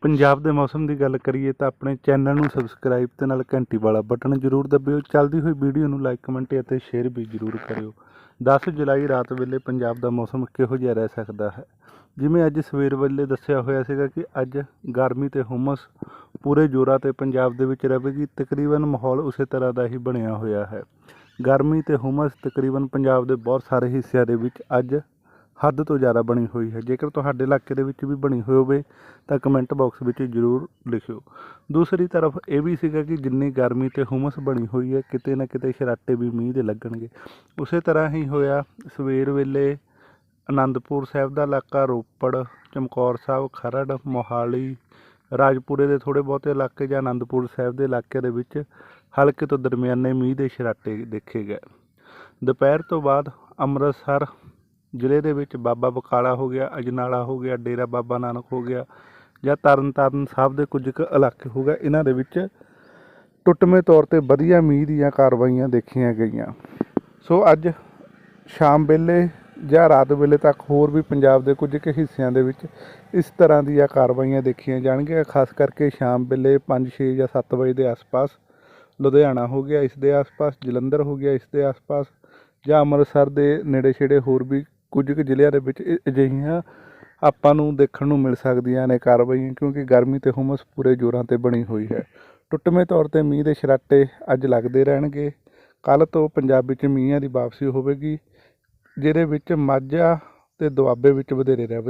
ਪੰਜਾਬ ਦੇ ਮੌਸਮ ਦੀ ਗੱਲ ਕਰੀਏ ਤਾਂ ਆਪਣੇ ਚੈਨਲ ਨੂੰ ਸਬਸਕ੍ਰਾਈਬ ਤੇ ਨਾਲ ਘੰਟੀ ਵਾਲਾ ਬਟਨ ਜ਼ਰੂਰ ਦਬਿਓ। ਚੱਲਦੀ ਹੋਈ ਵੀਡੀਓ ਨੂੰ ਲਾਈਕ ਕਮੈਂਟ ਅਤੇ ਸ਼ੇਅਰ ਵੀ ਜ਼ਰੂਰ ਕਰਿਓ। 10 ਜੁਲਾਈ ਰਾਤ ਵੇਲੇ ਪੰਜਾਬ ਦਾ ਮੌਸਮ ਕਿਹੋ ਜਿਹਾ ਰਹਿ ਸਕਦਾ ਹੈ? ਜਿਵੇਂ ਅੱਜ ਸਵੇਰ ਵੇਲੇ ਦੱਸਿਆ ਹੋਇਆ ਸੀਗਾ ਕਿ ਅੱਜ ਗਰਮੀ ਤੇ ਹੁਮਸ ਪੂਰੇ ਜ਼ੋਰਾ ਤੇ ਪੰਜਾਬ ਦੇ ਵਿੱਚ ਰਹੇਗੀ। ਤਕਰੀਬਨ ਮਾਹੌਲ ਉਸੇ ਤਰ੍ਹਾਂ ਦਾ ਹੀ ਬਣਿਆ ਹੋਇਆ ਹੈ। ਗਰਮੀ ਤੇ ਹੁਮਸ ਤਕਰੀਬਨ ਪੰਜਾਬ ਦੇ ਬਹੁਤ ਸਾਰੇ ਹਿੱਸਿਆਂ ਦੇ ਵਿੱਚ ਅੱਜ ਹੱਦ ਤੋਂ ਜ਼ਿਆਦਾ ਬਣੀ ਹੋਈ ਹੈ। ਜੇਕਰ ਤੁਹਾਡੇ ਇਲਾਕੇ ਦੇ ਵਿੱਚ ਵੀ ਬਣੀ ਹੋਈ ਹੋਵੇ, ਤਾਂ ਕਮੈਂਟ ਬਾਕਸ ਵਿੱਚ ਜ਼ਰੂਰ ਲਿਖਿਓ। ਦੂਸਰੀ ਤਰਫ ਇਹ ਵੀ ਸੀਗਾ ਕਿ ਜਿੰਨੀ ਗਰਮੀ ਤੇ ਹੁਮਸ ਬਣੀ ਹੋਈ ਹੈ, ਕਿਤੇ ਨਾ ਕਿਤੇ ਸ਼ਰਾਟੇ ਵੀ ਮੀਂਹ ਦੇ ਲੱਗਣਗੇ। ਉਸੇ ਤਰ੍ਹਾਂ ਹੀ ਹੋਇਆ। ਸਵੇਰ ਵੇਲੇ ਆਨੰਦਪੁਰ ਸਾਹਿਬ ਦਾ ਇਲਾਕਾ, ਰੋਪੜ, ਚਮਕੌਰ ਸਾਹਿਬ, ਖਰੜ, ਮੋਹਾਲੀ, ਰਾਜਪੁਰੇ ਦੇ ਥੋੜੇ ਬਹੁਤੇ ਇਲਾਕੇ ਜਾਂ ਆਨੰਦਪੁਰ ਸਾਹਿਬ ਦੇ ਇਲਾਕੇ ਦੇ ਵਿੱਚ ਹਲਕੇ ਤੋਂ ਦਰਮਿਆਨੇ ਮੀਂਹ ਦੇ ਸ਼ਰਾਟੇ ਦੇਖੇ ਗਏ। ਦੁਪਹਿਰ ਤੋਂ ਬਾਅਦ ਅੰਮ੍ਰਿਤਸਰ ਜ਼ਿਲ੍ਹੇ ਦੇ ਵਿੱਚ ਬਾਬਾ ਬਕਾਲਾ ਹੋ ਗਿਆ, ਅਜਨਾਲਾ ਹੋ ਗਿਆ, ਡੇਰਾ ਬਾਬਾ ਨਾਨਕ ਹੋ ਗਿਆ ਜਾਂ ਤਰਨਤਾਰਨ ਸਾਹਿਬ ਦੇ ਕੁਝ ਕੁ ਇਲਾਕੇ ਹੋ ਗਏ, ਇਹਨਾਂ ਦੇ ਵਿੱਚ ਟੁੱਟਵੇਂ ਤੌਰ ਤੇ ਵਧੀਆ ਮੀਂਹ ਦੀਆਂ ਕਾਰਵਾਈਆਂ ਦੇਖੀਆਂ ਗਈਆਂ। ਸੋ ਅੱਜ ਸ਼ਾਮ ਵੇਲੇ ਜਾਂ ਰਾਤ ਵੇਲੇ ਤੱਕ ਹੋਰ ਵੀ ਪੰਜਾਬ ਦੇ ਕੁਝ ਕੁ ਹਿੱਸਿਆਂ ਦੇ ਵਿੱਚ ਇਸ ਤਰ੍ਹਾਂ ਦੀਆਂ ਕਾਰਵਾਈਆਂ ਦੇਖੀਆਂ ਜਾਣਗੀਆਂ, ਖਾਸ ਕਰਕੇ ਸ਼ਾਮ ਵੇਲੇ 5 6 ਜਾਂ 7 ਵਜੇ ਦੇ ਆਸ-ਪਾਸ ਲੁਧਿਆਣਾ ਹੋ ਗਿਆ, ਇਸ ਦੇ ਆਸ-ਪਾਸ ਜਲੰਧਰ ਹੋ ਗਿਆ, ਇਸ ਦੇ ਆਸ-ਪਾਸ ਜਾਂ ਅੰਮ੍ਰਿਤਸਰ ਦੇ ਨੇੜੇ ਛੇੜੇ ਹੋਰ ਵੀ ਕੁਝ ਕੁ ਜ਼ਿਲ੍ਹਿਆਂ ਦੇ ਵਿੱਚ ਇਹ ਅਜਿਹੀਆਂ ਆਪਾਂ ਨੂੰ ਦੇਖਣ ਨੂੰ ਮਿਲ ਸਕਦੀਆਂ ਨੇ ਕਾਰਵਾਈਆਂ, ਕਿਉਂਕਿ ਗਰਮੀ ਤੇ ਹੁਮਸ ਪੂਰੇ ਜ਼ੋਰਾਂ ਤੇ ਬਣੀ ਹੋਈ ਹੈ। ਟੁੱਟਵੇਂ ਤੌਰ ਤੇ ਮੀਂਹ ਦੇ ਛਰਾਟੇ ਅੱਜ ਲੱਗਦੇ ਰਹਿਣਗੇ। ਕੱਲ ਤੋਂ ਪੰਜਾਬ ਵਿੱਚ ਮੀਂਹਾਂ ਦੀ ਵਾਪਸੀ ਹੋਵੇਗੀ, ਜਿਹਦੇ ਵਿੱਚ ਮਾਝਾ ਤੇ ਦੁਆਬੇ ਵਿੱਚ ਵਧੇਰੇ ਰਹੇਗਾ